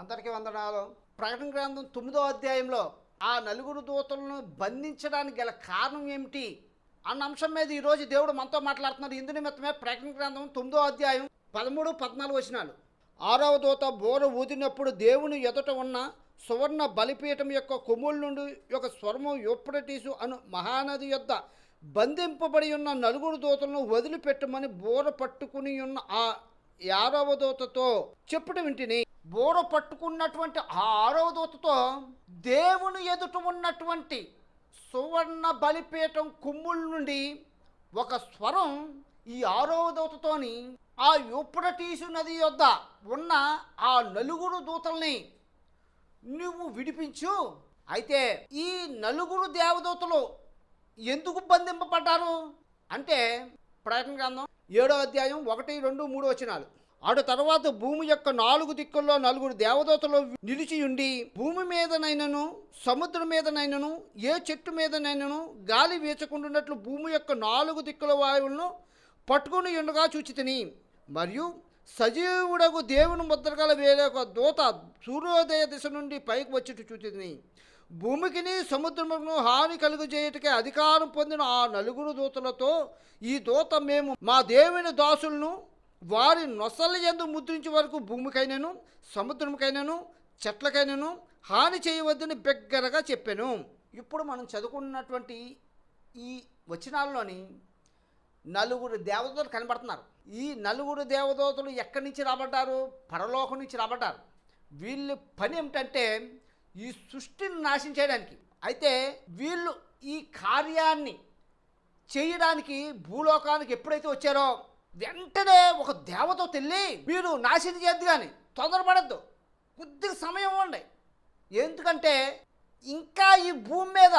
అందరికీ వందనాలు. ప్రకటన గ్రంథం తొమ్మిదో అధ్యాయంలో ఆ నలుగురు దూతలను బంధించడానికి గల కారణం ఏమిటి? అన్న అంశం మీద ఈరోజు దేవుడు మనతో మాట్లాడుతున్నారు ఇందు నిమిత్తమే ప్రకటన గ్రంథం తొమ్మిదో అధ్యాయం పదమూడు పద్నాలుగు వచనాలు. ఆరవ దూత బోర ఊదినప్పుడు దేవుని ఎదుట ఉన్న సువర్ణ బలిపీఠం యొక్క కొమ్ముల నుండి ఒక స్వరము యూప్రటీసు అను మహానది యొద్ద బంధింపబడి ఉన్న నలుగురు దూతలను వదిలిపెట్టమని బోర పట్టుకుని ఉన్న ఆ యారవ దూతతో చెప్పుట వింటిని. బోర పట్టుకున్నటువంటి ఆ ఆరవ దూతతో దేవుని ఎదుట ఉన్నటువంటి సువర్ణ బలిపీఠం కుమ్ముల నుండి ఒక స్వరం ఈ ఆరవ దూతతోని ఆ యూప్రటీసు నది యొద్ద ఉన్న ఆ నలుగురు దూతల్ని నువ్వు విడిపించు. అయితే ఈ నలుగురు దేవదూతలు ఎందుకు బంధింపబడ్డారు? అంటే ప్రకటన గ్రంథం ఏడో అధ్యాయం ఒకటి రెండు మూడు వచనాలు. ఆడు తర్వాత భూమి యొక్క నాలుగు దిక్కుల్లో నలుగురు దేవదూతలు నిలిచి ఉండి భూమి మీదనైనను సముద్రం మీదనైనను ఏ చెట్టు మీదనైనను గాలి వీచకుండాన్నట్లు భూమి యొక్క నాలుగు దిక్కుల వాయువులను పట్టుకుని ఉండగా చూచితిని. మరియు సజీవుడకు దేవుని ముద్రగల వేరే ఒక దూత సూర్యోదయ దిశ నుండి పైకి వచ్చి చూచితిని. భూమికిని సముద్రమును హాని కలుగజేయటకే అధికారం పొందిన ఆ నలుగురు దూతలతో ఈ దూత మేము మా దేవుని దాసులను వారి నొసల ఎందు ముద్రించే వరకు భూమికైనను సముద్రముకైనను చెట్లకైనను హాని చేయవద్దని బిగ్గరగా చెప్పాను. ఇప్పుడు మనం చదువుకున్నటువంటి ఈ వచనాల్లోని నలుగురు దేవదూతలు కనబడుతున్నారు. ఈ నలుగురు దేవదూతలు ఎక్కడి నుంచి రాబడ్డారు? పరలోకం నుంచి రాబడ్డారు. వీళ్ళ పని ఏమిటంటే ఈ సృష్టిని నాశనం చేయడానికి. అయితే వీళ్ళు ఈ కార్యాన్ని చేయడానికి భూలోకానికి ఎప్పుడైతే వచ్చారో వెంటనే ఒక దేవతో తెల్లి మీరు నాశనం చేయద్దు కానీ తొందరపడద్దు. కొద్దిగా సమయం ఇవ్వండి. ఎందుకంటే ఇంకా ఈ భూమి మీద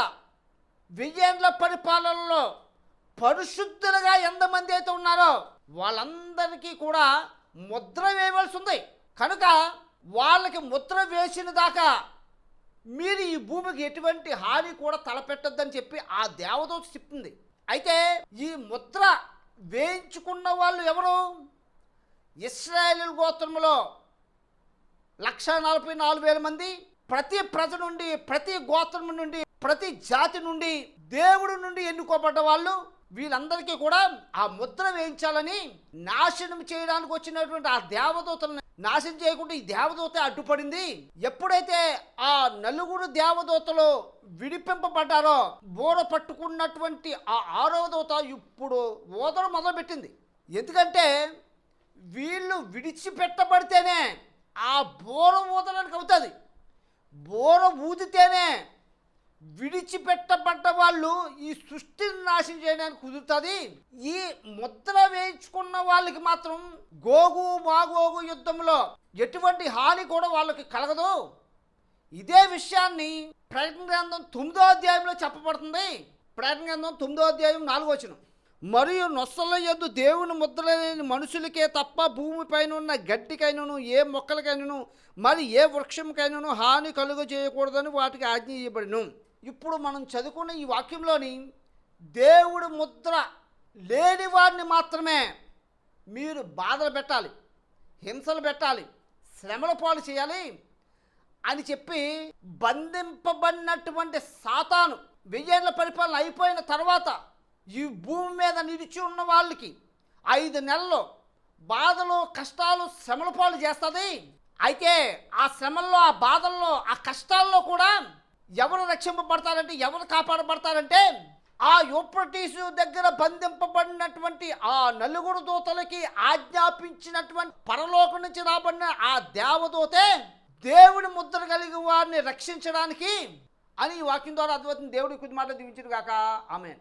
విజయంలో పరిపాలనలో పరిశుద్ధులుగా ఎంతమంది అయితే ఉన్నారో వాళ్ళందరికీ కూడా ముద్ర వేయవలసి ఉంది. కనుక వాళ్ళకి ముద్ర వేసిన దాకా మీరు ఈ భూమికి ఎటువంటి హాని కూడా తలపెట్టొద్దని చెప్పి ఆ దేవదూత చెప్తుంది అయితే ఈ ముద్ర వేయించుకున్న వాళ్ళు ఎవరు? ఇస్రాయేల్ గోత్రములో లక్ష నలభై నాలుగు వేల మంది ప్రతి ప్రజ నుండి ప్రతి గోత్రం నుండి ప్రతి జాతి నుండి దేవుడి నుండి ఎన్నుకోబడ్డ వాళ్ళు వీళ్ళందరికీ కూడా ఆ ముద్ర వేయించాలని నాశనం చేయడానికి వచ్చినటువంటి ఆ దేవదూతలను నాశనం చేయకుండా ఈ దేవదూత అడ్డుపడింది. ఎప్పుడైతే ఆ నలుగురు దేవదూతలు విడిపింపబడ్డారో బోర పట్టుకున్నటువంటి ఆ ఆరో దూత ఇప్పుడు ఓదరు మొదలుపెట్టింది. ఎందుకంటే వీళ్ళు విడిచిపెట్టబడితేనే ఆ బోర ఊదడానికి అవుతుంది. బోర ఊదితేనే విడిచిపెట్టబడ్డ వాళ్ళు ఈ సృష్టిని నాశనం చేయడానికి కుదురుతుంది. ఈ ముద్ర వేయించుకున్న వాళ్ళకి మాత్రం గోగు మాగోగు యుద్ధంలో ఎటువంటి హాని కూడా వాళ్ళకి కలగదు. ఇదే విషయాన్ని ప్రకటన గ్రంథం తొమ్మిదో అధ్యాయంలో చెప్పబడుతుంది. ప్రకటన గ్రంథం తొమ్మిదో అధ్యాయం నాలుగో వచనం. మరియు నొస్సల యొద్దు దేవుని ముద్ర లేని మనుషులకే తప్ప భూమిపైన ఉన్న గడ్డికైనను ఏ మొక్కలకైనను మరి ఏ వృక్షంకైనను హాని కలుగ చేయకూడదని వాటికి ఆజ్ఞ ఇవ్వబడిను ఇప్పుడు మనం చదువుకున్న ఈ వాక్యంలోని దేవుడి ముద్ర లేని వారిని మాత్రమే మీరు బాధలు పెట్టాలి హింసలు పెట్టాలి శ్రమల పాలు చేయాలి అని చెప్పి బంధింపబడినటువంటి సాతాను వెయ్యేళ్ళ పరిపాలన అయిపోయిన తర్వాత ఈ భూమి మీద నిలిచి ఉన్న వాళ్ళకి ఐదు నెలలు బాధలు కష్టాలు శ్రమల పాలు చేస్తుంది. అయితే ఆ శ్రమల్లో ఆ బాధల్లో ఆ కష్టాల్లో కూడా ఎవరు రక్షింపబడతారంటే ఎవరు కాపాడబడతారంటే ఆ యూప్రటీసు దగ్గర బంధింపబడినటువంటి ఆ నలుగురు దూతలకి ఆజ్ఞాపించినటువంటి పరలోకం నుంచి రాబడిన ఆ దేవదూతే దేవుని ముద్ర కలిగి వారిని రక్షించడానికి అని ఈ వాక్యం ద్వారా అద్భుతం దేవుడి కొద్ది మాట దీవించుడు కాక ఆమె